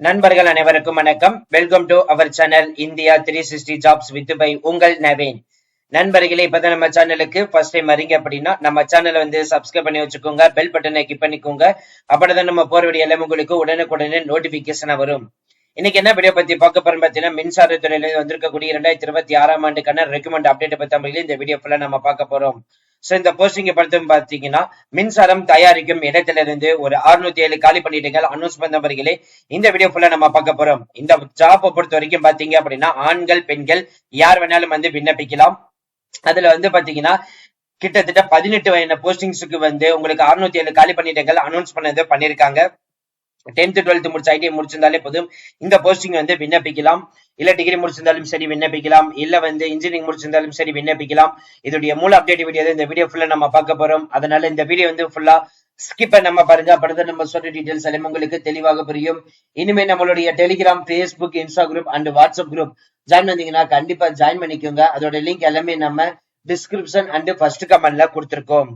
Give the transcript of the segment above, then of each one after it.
நண்பர்கள் அனைவருக்கும் வணக்கம். Welcome to our channel India three sixty jobs with by உங்கள் நவீன். நண்பர்களே இப்பதான் நம்ம சேனலுக்கு ஃபர்ஸ்ட் டைம் வரீங்க அப்படின்னா நம்ம சேனலை வந்து சப்ஸ்கிரைப் பண்ணி வச்சுக்கோங்க பெல் பட்டனை கிளிக் பண்ணிக்கோங்க. அப்படிதான் நம்ம போற வீடியோ எல்லாமே உங்களுக்கு உடனுக்குடனே நோட்டிபிகேஷன் வரும். இன்னைக்கு என்ன வீடியோ பத்தி பார்க்க போறோம் பார்த்தீங்கன்னா மின்சாரத்துறையில வந்திருக்கக்கூடிய இரண்டாயிரத்தி இருபத்தி ஆறாம் ஆண்டுக்கான ரெக்கமெண்ட் அப்டேட் பத்தி இந்த வீடியோ ஃபுல்லா நம்ம பார்க்க போறோம். சோ இந்த போஸ்டிங் பத்தி பாத்தீங்கன்னா மின்சாரம் தயாரிக்கும் இடத்திலிருந்து ஒரு 607 ஏழு காலி பண்ணிட்டுகள் அனௌன்ஸ் பண்ணவர்களே இந்த வீடியோ ஃபுல்லா நம்ம பார்க்க போறோம். இந்த ஜாப்பை பொறுத்த வரைக்கும் பாத்தீங்க அப்படின்னா ஆண்கள் பெண்கள் யார் வேணாலும் வந்து விண்ணப்பிக்கலாம். அதுல வந்து பாத்தீங்கன்னா கிட்டத்தட்ட பதினெட்டு வயது போஸ்டிங்ஸுக்கு வந்து உங்களுக்கு 607 ஏழு காலி பண்ணிட்டங்கள் அனௌன்ஸ் பண்ணது பண்ணிருக்காங்க டென்த் டுவெல்த் முடிச்ச ஐடிஐ முடிச்சிருந்தாலே போதும். இந்த போஸ்டிங் வந்து விண்ணப்பிக்கலாம். இல்ல டிகிரி முடிச்சிருந்தாலும் சரி விண்ணப்பிக்கலாம். இல்ல வந்து இன்ஜினியரிங் முடிச்சிருந்தாலும் சரி விண்ணப்பிக்கலாம். இதோடைய மூல அப்டேட் வீடியோ இந்த வீடியோ ஃபுல்லா நம்ம பார்க்க போறோம். அதனால இந்த வீடியோ வந்து ஃபுல்லா ஸ்கிப்பை நம்ம பாருங்க. அப்பதான் நம்ம சொல்ற டீடைல்ஸ் எல்லாமே உங்களுக்கு தெளிவாக புரியும். இனிமே நம்மளுடைய Telegram Facebook Instagram and WhatsApp group join பண்ணீங்கன்னா கண்டிப்பா ஜாயின் பண்ணிக்கோங்க. அதோட லிங்க் எல்லாமே நம்ம டிஸ்கிரிப்ஷன் அண்ட் ஃபர்ஸ்ட் கமெண்ட்ல கொடுத்துருக்கோம்.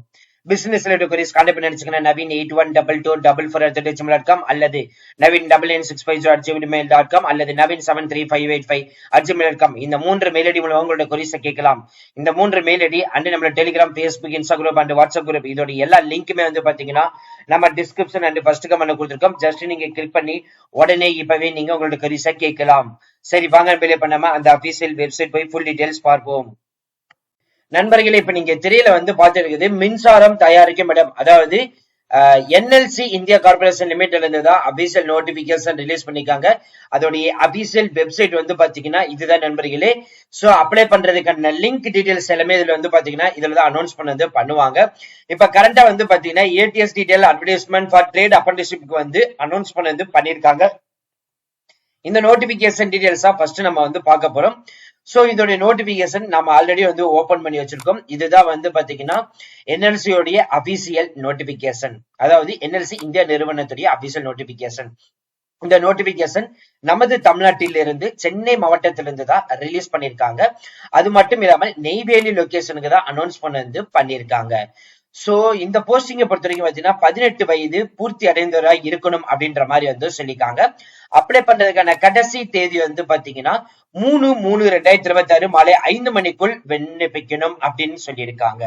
பிசினஸ் ரிலேட்டட் queries கான்டாக்ட் பண்ணி நினைச்சுக்கணும் Naveen eight one double two double four at Gmail dot com அல்லது Naveen double nine six five zero at Gmail dot com அல்லது Naveen seven three five eight five at Gmail dot com இந்த மூன்று mail ID மூலம் உங்களோட கொரிஸை கேட்கலாம். இந்த மூன்று mail ID and நம்மளோட Telegram Facebook Instagram and WhatsApp group இதோட எல்லா லிங்க்குமே வந்து பாத்தீங்கன்னா நம்ம டிஸ்கிரிப்ஷன் அண்ட் ஃபர்ஸ்ட் கமெண்ட் கொடுத்துருக்கோம். ஜஸ்ட் நீங்க கிளிக் பண்ணி உடனே இப்பவே நீங்க உங்களோட கொரிஸை கேட்கலாம். சரி வாங்க பிலே பண்ணாம அந்த அபிஷியல் வெப்சைட் போய் ஃபுல் டீடைல்ஸ் பார்ப்போம். நண்பர்களே இப்ப நீங்க திரையில வந்து பார்த்துருக்குது மின்சாரம் தயாரிக்கும் இடம். அதாவது என்எல்சி இந்தியா கார்பரேஷன் லிமிடெட்ல இருந்து தான் அபிஷியல் நோட்டிபிகேஷன் ரிலீஸ் பண்ணிருக்காங்க. அதோடைய அபிஷியல் வெப்சைட் வந்து பாத்தீங்கன்னா இதுதான் நண்பர்களே. சோ அப்ளை பண்றதுக்கான லிங்க் டீடைல்ஸ் எல்லாமே இதுல வந்து பாத்தீங்கன்னா இதுல தான் அனௌன்ஸ் பண்ணது பண்ணுவாங்க. இப்ப கரண்டா வந்து பாத்தீங்கன்னா ADS detail advertisement for trade அப்ரண்டிஷிப்க்கு வந்து அனௌன்ஸ் பண்ணது பண்ணிருக்காங்க. இந்த நோட்டிபிகேஷன் டீடைல்ஸா ஃபர்ஸ்ட் நம்ம வந்து பார்க்க போறோம். சோ இதோடைய நோட்டிபிகேஷன் நம்ம ஆல்ரெடி வந்து ஓபன் பண்ணி வச்சிருக்கோம். இதுதான் வந்து பாத்தீங்கன்னா என்எல்சியோடைய அபிஷியல் நோட்டிபிகேஷன் அதாவது என்எல்சி இந்தியா நிறுவனத்துடைய அபிஷியல் நோட்டிபிகேஷன் இந்த நோட்டிபிகேஷன் நமது தமிழ்நாட்டிலிருந்து சென்னை மாவட்டத்திலிருந்து தான் ரிலீஸ் பண்ணிருக்காங்க அது மட்டும் இல்லாமல் நெய்வேலி லொகேஷனுக்கு தான் அனௌன்ஸ் பண்ணது பண்ணிருக்காங்க சோ இந்த போஸ்டிங்கை பொறுத்த வரைக்கும் பாத்தீங்கன்னா பதினெட்டு வயது பூர்த்தி அடைந்தவராக இருக்கணும் அப்படின்ற மாதிரி வந்து சொல்லியிருக்காங்க. அப்ளை பண்றதுக்கான கடைசி தேதி வந்து பாத்தீங்கன்னா மூணு மூணு ரெண்டாயிரத்தி இருபத்தி ஆறு மாலை ஐந்து மணிக்குள் விண்ணப்பிக்கணும் அப்படின்னு சொல்லியிருக்காங்க.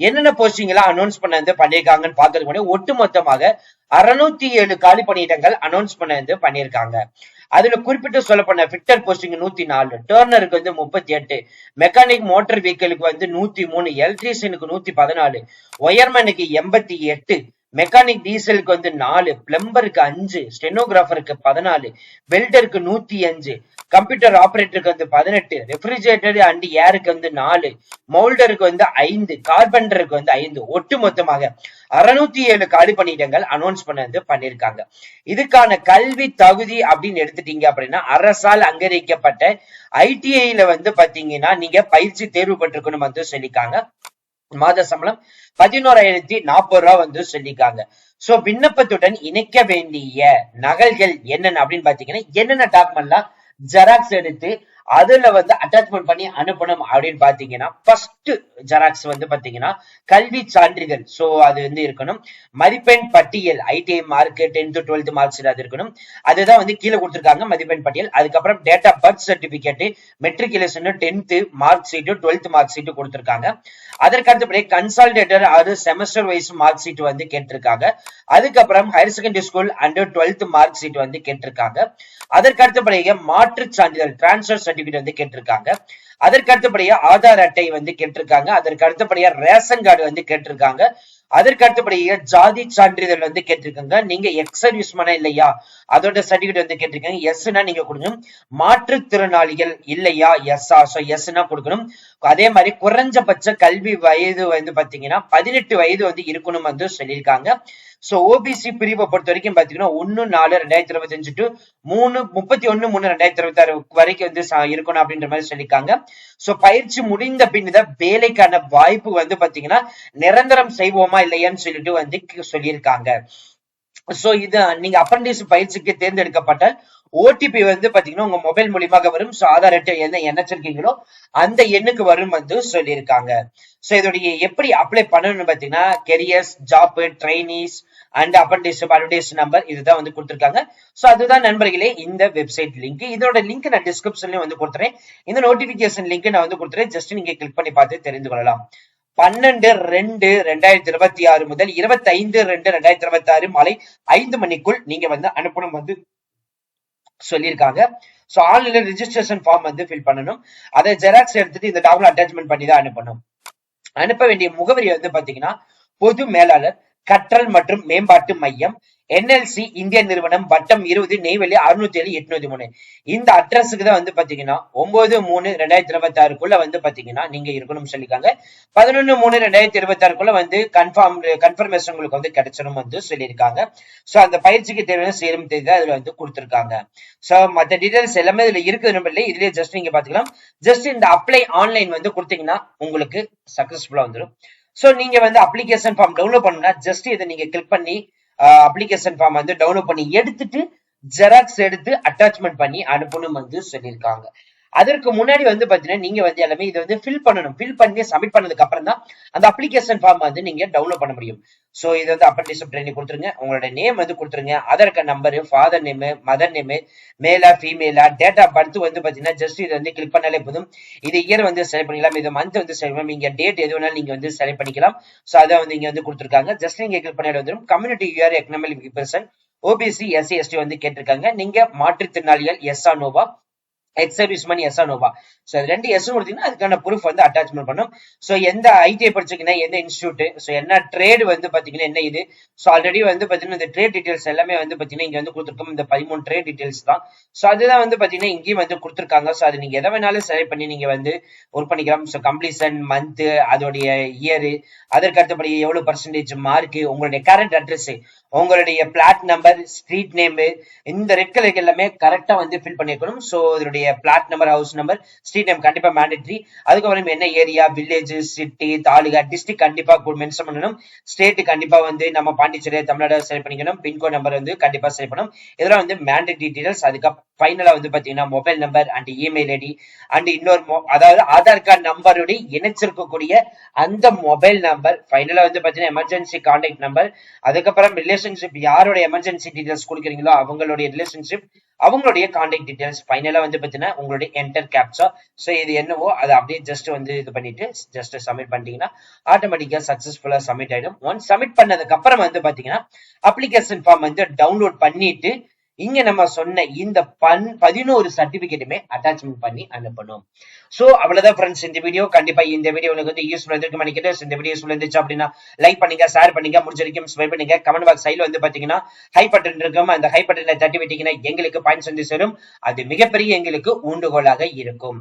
என்னென்ன போஸ்டிங் எல்லாம் அனௌன்ஸ் பண்ணது பண்ணியிருக்காங்கன்னு பாக்குறதுக்கு முன்னாடி ஒட்டுமொத்தமாக அறுநூத்தி ஏழு காலி பணியிடங்கள் அனௌன்ஸ் பண்ணது பண்ணியிருக்காங்க. அதுல குறிப்பிட்டு சொல்லப்பட்ட ஃபிட்டர் போஸ்டிங் நூத்தி நாலு டேர்னருக்கு வந்து முப்பத்தி எட்டு மெக்கானிக் மோட்டர் வெஹிக்கிளுக்கு வந்து நூத்தி மூணு எலக்ட்ரீஷியனுக்கு நூத்தி பதினாலு ஒயர்மேனுக்கு எண்பத்தி எட்டு மெக்கானிக் டீசலுக்கு வந்து நாலு பிளம்பருக்கு அஞ்சு ஸ்டெனோகிராஃபருக்கு பதினாலு வெல்டருக்கு நூத்தி அஞ்சு கம்ப்யூட்டர் ஆபரேட்டருக்கு வந்து பதினெட்டு ரெஃப்ரிஜரேட்டர் அண்ட் ஏருக்கு வந்து நாலு மோல்டருக்கு வந்து ஐந்து கார்பெண்டருக்கு வந்து ஐந்து ஒட்டு மொத்தமாக அறுநூத்தி ஏழு காலி பணியிடங்கள் அனௌன்ஸ் பண்ணது பண்ணிருக்காங்க. இதுக்கான கல்வி தகுதி அப்படின்னு எடுத்துட்டீங்க அப்படின்னா அரசால் அங்கீகரிக்கப்பட்ட ஐடிஐல வந்து பாத்தீங்கன்னா நீங்க பயிற்சி தேர்வு பெற்றிருக்கணும் வந்து சொல்லிக்காங்க மாத சம்பளம் பதினோராயிரத்தி நாற்பது ரூபா வந்து சொல்லிக்காங்க சோ விண்ணப்பத்துடன் இணைக்க வேண்டிய நகல்கள் என்னென்ன அப்படின்னு பாத்தீங்கன்னா என்னென்ன டாக்குமெண்ட்லாம் ஜெராக்ஸ் எடுத்து அதுல வந்து அட்டாச்மெண்ட் பண்ணி அனுப்பணும் அப்படின்னு பாத்தீங்கன்னா ஃபர்ஸ்ட் ஜெராக்ஸ் வந்து பாத்தீங்கன்னா கல்வி சான்றிதழ். சோ அது வந்து இருக்கணும். மதிப்பெண் பட்டியல் ITI mark tenth twelfth marks அது இருக்கணும். அதுதான் வந்து கீழே கொடுத்துருக்காங்க மதிப்பெண் பட்டியல். அதுக்கப்புறம் date of birth certificate matriculation tenth mark sheet twelfth mark sheet கொடுத்துருக்காங்க. அதற்கு அடுத்தபடி கன்சால்டேட்டர் அது செமஸ்டர் வைஸ் மார்க் ஷீட் வந்து கேட்டிருக்காங்க. அதுக்கப்புறம் higher secondary school and twelfth mark sheet வந்து கேட்டிருக்காங்க. அதற்கு அடுத்தபடியாக மாற்று சான்றிதழ் டிரான்ஸ்பர் சர்டிபிகேட் வந்து கேட்டிருக்காங்க. அதற்கு அடுத்தபடியா ஆதார் அட்டை வந்து கேட்டிருக்காங்க. அதற்கு அடுத்தபடியா ரேஷன் கார்டு வந்து கேட்டிருக்காங்க. அதற்கு அடுத்தபடியா ஜாதி சான்றிதழ் வந்து கேட்டிருக்காங்க. நீங்க எக்ஸ் சர்வீஸ்மேனா இல்லையா? அதோட சர்டிபிகேட் வந்து கேட்டிருக்காங்க எஸ்னா நீங்க கொடுக்கணும். மாற்றுத்திறனாளிகள் இல்லையா? எஸ்ஆ சோ எஸ்னா கொடுக்கணும். அதே மாதிரி குறைஞ்சபட்ச கல்வி வயது வந்து பாத்தீங்கன்னா பதினெட்டு வயது வந்து இருக்கணும் வந்து சொல்லியிருக்காங்க. சோ ஓபிசி பிரிவை பொறுத்த வரைக்கும் பாத்தீங்கன்னா ஒன்னு நாலு ரெண்டாயிரத்தி இருபத்தி அஞ்சு டு மூணு முப்பத்தி ஒன்னு மூணு ரெண்டாயிரத்தி இருபத்தி ஆறு வரைக்கும் வந்து இருக்கணும் அப்படின்ற மாதிரி சொல்லியிருக்காங்க. சோ பயிற்சி முடிந்த பின்னர் வேலைக்கான வாய்ப்பு வந்து பாத்தீங்கன்னா நிரந்தரம் செய்வோமா இல்லையான்னு சொல்லிட்டு வந்து சொல்லியிருக்காங்க. சோ இது நீங்க அப்ரண்டிஸ் பயிற்சிக்கு தேர்ந்தெடுக்கப்பட்ட ஓடிபி வந்து பாத்தீங்கன்னா உங்க மொபைல் மூலியமாக வரும். சோ ஆதார் அட்டை என்ன இணைச்சிருக்கீங்களோ அந்த எண்ணுக்கு வரும் வந்து சொல்லியிருக்காங்க. சோ இதோடைய எப்படி அப்ளை பண்ணணும்னு பாத்தீங்கன்னா careers job trainees and apprentice advertise number இதுதான் வந்து கொடுத்துருக்காங்க. சோ அதுதான் நண்பர்களே இந்த வெப்சைட் லிங்க் இதோட லிங்க் நான் டிஸ்கிரிப்ஷன்லயும் வந்து கொடுத்துறேன். இந்த நோட்டிபிகேஷன் லிங்க் நான் வந்து கொடுத்துறேன். ஜஸ்ட் நீங்க கிளிக் பண்ணி பார்த்து தெரிந்து கொள்ளலாம். பன்னெண்டு ரெண்டு ரெண்டாயிரத்தி இருபத்தி ஆறு முதல் இருபத்தி ஐந்து ரெண்டு ரெண்டாயிரத்தி இருபத்தி ஆறு மாலை ஐந்து மணிக்குள் நீங்க வந்து அனுப்பணும் வந்து சொல்லியிருக்காங்க. ஸோ ஆன்லைன்ல ரிஜிஸ்ட்ரேஷன் ஃபார்ம் வந்து ஃபில் பண்ணணும். அதை ஜெராக்ஸ் எடுத்துட்டு இந்த டாக்குமெண்ட் அட்டாச்மெண்ட் பண்ணி தான் அனுப்பணும். அனுப்ப வேண்டிய முகவரி வந்து பாத்தீங்கன்னா பொது மேலாளர் கற்றல் மற்றும் மேம்பாட்டு மையம் என்எல்சி இந்திய நிறுவனம் வட்டம் இருபது நெய்வேலி அறுநூத்தி ஏழு எட்நூத்தி மூணு இந்த அட்ரஸுக்கு தான் வந்து பாத்தீங்கன்னா ஒன்பது மூணு ரெண்டாயிரத்தி இருபத்தி ஆறுக்குள்ள வந்து பாத்தீங்கன்னா நீங்க இருக்கணும்னு சொல்லியிருக்காங்க. பதினொன்னு மூணு ரெண்டாயிரத்தி இருபத்தி ஆறுக்குள்ள வந்து கன்ஃபார்ம் கன்ஃபர்மேஷன் உங்களுக்கு வந்து கிடைச்சிடும் வந்து சொல்லியிருக்காங்க. சோ அந்த பயிற்சிக்கு தேவையான சேரும் தேதி தான் இதுல வந்து கொடுத்துருக்காங்க. சோ மத்த டீடைல்ஸ் எல்லாமே இதுல இருக்குது நம்ம இல்லை இதுலயே ஜஸ்ட் நீங்க பாத்துக்கலாம் ஜஸ்ட் இந்த அப்ளை ஆன்லைன் வந்து கொடுத்தீங்கன்னா உங்களுக்கு சக்சஸ்ஃபுல்லா வந்துடும் சோ நீங்க வந்து அப்ளிகேஷன் ஃபார்ம் டவுன்லோட் பண்ணா ஜஸ்ட் இதை நீங்க கிளிக் பண்ணி அப்ளிகேஷன் ஃபார்ம் வந்து டவுன்லோட் பண்ணி எடுத்துட்டு ஜெராக்ஸ் எடுத்து அட்டாச்மெண்ட் பண்ணி அனுப்பணும் வந்து சொல்லியிருக்காங்க. அதற்கு முன்னாடி வந்து பாத்தீங்கன்னா நீங்க வந்து எல்லாமே இதை வந்து ஃபில் பண்ணணும். ஃபில் பண்ணி சப்மிட் பண்ணதுக்கு அப்புறம் தான் அந்த அப்ளிகேஷன் ஃபார்ம் வந்து நீங்க டவுன்லோட் பண்ண முடியும். சோ இது வந்து அப்ரண்டிஸ்ஷிப் ட்ரைனிங் கொடுத்துருங்க. உங்களோட நேம் வந்து கொடுத்துருங்க. Aadhaar card father name mother name மேலா ஃபீமேலா டேட் ஆஃப் பர்த் வந்து பாத்தீங்கன்னா ஜஸ்ட் இதை வந்து கிளிக் பண்ணாலே போதும். இது இயர் வந்து செலக்ட் பண்ணிக்கலாம் இது மந்த் வந்து செலக்ட் பண்ணலாம். நீங்க டேட் எது வேணாலும் நீங்க வந்து செலக்ட் பண்ணிக்கலாம். சோ அதை வந்து இங்க வந்து கொடுத்துருக்காங்க. ஜஸ்ட் நீங்க கிளிக் பண்ணாலே வந்துடும் community UR economic person OBC SC ST வந்து கேட்டிருக்காங்க. நீங்க மாற்றுத்திறனாளிகள் எஸ் நோவா எக்ஸ் சர்வீஸ் மணி எஸ் நோவா ஸோ அது ரெண்டு எஸ் கொடுத்தீங்கன்னா அதுக்கான ப்ரூஃப் வந்து அட்டாச்மெண்ட் பண்ணும். ஸோ எந்த ஐடிஐ படிச்சிங்கன்னா எந்த இன்ஸ்டியூட் ஸோ என்ன ட்ரேட் வந்து பார்த்தீங்கன்னா என்ன இது? ஸோ ஆல்ரெடி வந்து பார்த்தீங்கன்னா இந்த ட்ரேட் டீடைல்ஸ் எல்லாமே வந்து பார்த்தீங்கன்னா இங்கே வந்து கொடுத்துருக்கோம். இந்த பதிமூணு ட்ரேட் டீடைல்ஸ் தான். ஸோ அதுதான் வந்து பார்த்தீங்கன்னா இங்கேயும் வந்து கொடுத்துருக்காங்க. ஸோ அது நீங்கள் எதை வேணாலும் செலக்ட் பண்ணி நீங்கள் வந்து ஒர்க் பண்ணிக்கலாம். ஸோ கம்ப்ளீஷன் மந்த்து அதோடைய இயரு அதற்கு அடுத்தபடி எவ்வளவு பர்சன்டேஜ் மார்க்கு உங்களுடைய கரண்ட் அட்ரஸ் உங்களுடைய பிளாட் நம்பர் ஸ்ட்ரீட் நேம் இந்த ரெட் கலர் எல்லாமே கரெக்டாக வந்து ஃபில் பண்ணிருக்கணும் ஸோ இதனுடைய flat number house number street name கண்டிப்பா மேண்டட்ரி அதுக்கப்புறம் என்ன area village city taluka district கண்டிப்பா மென்ஷன் பண்ணணும். ஸ்டேட் கண்டிப்பா வந்து நம்ம பாண்டிச்சேரி தமிழ்நாடு செலக்ட் பண்ணிக்கணும். பின்கோட் நம்பர் வந்து கண்டிப்பா செலக்ட் பண்ணணும். இதெல்லாம் வந்து மேண்டட் டீடைல்ஸ் அதுக்கப்புறம் ஃபைனலா வந்து பாத்தீங்கன்னா mobile number and email ID and இன்னொரு அதாவது ஆதார் கார்டு நம்பருடைய இணைச்சிருக்கக்கூடிய அந்த மொபைல் நம்பர் ஃபைனலா வந்து பாத்தீங்கன்னா எமர்ஜென்சி கான்டாக்ட் நம்பர் அதுக்கப்புறம் ரிலேஷன்ஷிப் யாரோட எமர்ஜென்சி டீடைல்ஸ் கொடுக்குறீங்களோ அவங்களுடைய ரிலேஷன்ஷிப் அவங்களுடைய கான்டாக்ட் டீடைல்ஸ் ஃபைனலா வந்து பாத்தீங்கன்னா உங்களுடைய என்டர் கேப்சா ஸோ இது என்னவோ அதை அப்படியே ஜஸ்ட் வந்து இது பண்ணிட்டு ஜஸ்ட் சப்மிட் பண்ணிட்டீங்கன்னா ஆட்டோமேட்டிக்கா சக்ஸஸ்ஃபுல்லாக சப்மிட் ஆயிடும். ஒன் சப்மிட் பண்ணதுக்கு அப்புறம் வந்து பாத்தீங்கன்னா அப்ளிகேஷன் ஃபார்ம் வந்து டவுன்லோட் பண்ணிட்டு இங்க நம்ம சொன்ன இந்த பன் பதினோரு சர்டிபிகேட்டுமே அட்டாச்மெண்ட் பண்ணி அனுப்பணும். சோ அவ்வளவுதான் ஃப்ரெண்ட்ஸ் இந்த வீடியோ கண்டிப்பா இந்த வீடியோ உங்களுக்கு வந்து யூஸ்ஃபுல் இருக்கும் நினைக்கிறேன். இந்த வீடியோ யூஸ்ஃபுல் இருந்துச்சு அப்படின்னா லைக் பண்ணுங்க ஷேர் பண்ணுங்க முடிஞ்ச வரைக்கும் பண்ணுங்க. கமெண்ட் பாக்ஸ் சைடுல வந்து பாத்தீங்கன்னா ஹை பட்டன் இருக்கும். அந்த ஹை பட்டனை தட்டி விட்டீங்கன்னா எங்களுக்கு பாயிண்ட்ஸ் வந்து சேரும். அது மிகப்பெரிய எங்களுக்கு ஊண்டுகோலாக இருக்கும்.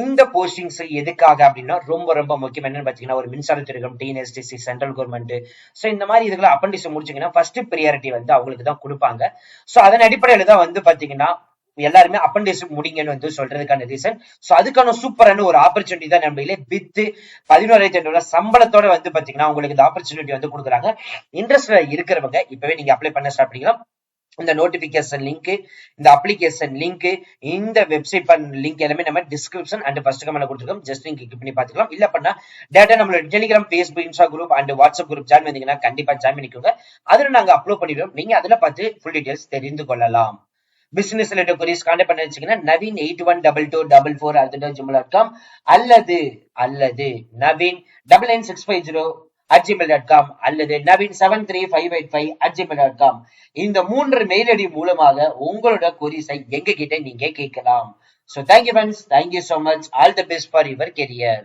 இந்த போஸ்டிங்ஸ் எதுக்காக அப்படின்னா ரொம்ப ரொம்ப முக்கியம் என்னன்னு பாத்தீங்கன்னா ஒரு மின்சாரத்திற்கும் டிஎன்எஸ்டிசி சென்ட்ரல் கவர்மெண்ட் சோ இந்த மாதிரி இதுகளை அப்பண்டிஸ் முடிச்சீங்கன்னா ஃபர்ஸ்ட் ப்ரியாரிட்டி வந்து அவங்களுக்கு தான் கொடுப்பாங்க. சோ அதனால அடிப்படையில தான் வந்து பாத்தீங்கன்னா எல்லாருமே அப்பண்டிஸ் முடிங்கன்னு வந்து சொல்றதுக்கான ரீசன் சோ அதுக்கான சூப்பரான ஒரு ஆப்பர்ச்சுனிட்டி தான் நம்மளே வித்து பதினோராயிரத்தி ஐநூறு சம்பளத்தோட வந்து பாத்தீங்கன்னா உங்களுக்கு இந்த ஆப்பர்ச்சுனிட்டி வந்து கொடுக்குறாங்க. இன்ட்ரெஸ்ட்ல இருக்கிறவங்க இப்பவே நீங்க அப்ளை பண்ண ஸ்டார்ட் பண்ணிக்கலாம். இந்த நோட்டிபிகேஷன் லிங்க் இந்த அப்ளிகேஷன் லிங்க் இந்த வெப்சைட் லிங்க் எல்லாமே நம்ம டிஸ்கிரிப்ஷன் அண்ட் ஃபர்ஸ்ட் கமெண்ட் கொடுத்துருக்கோம். ஜஸ்ட் நீங்க கிளிக் பண்ணி பாத்துக்கலாம் இல்ல பண்ணா டேட்டா நம்மளோட Telegram Facebook Insta group and WhatsApp group join பண்ணீங்கன்னா கண்டிப்பா ஜாயின் பண்ணிக்கோங்க. அதுல நாங்க அப்லோட் பண்ணிடுவோம் நீங்க அதுல பார்த்து ஃபுல் டீடைல்ஸ் தெரிந்து கொள்ளலாம். பிசினஸ் ரிலேட்டட் கொரிஸ் கான்டாக்ட் பண்ண வச்சீங்கன்னா Naveen eight one double two double four at Gmail dot com அல்லது அல்லது Naveen double nine six five zero at Gmail dot com அல்லது Naveen seven three five eight five at Gmail dot com இந்த மூன்று mail ID மூலமாக உங்களோட கொரிஸை எங்க கிட்ட நீங்க கேட்கலாம். So thank you friends thank you so much all the best for your career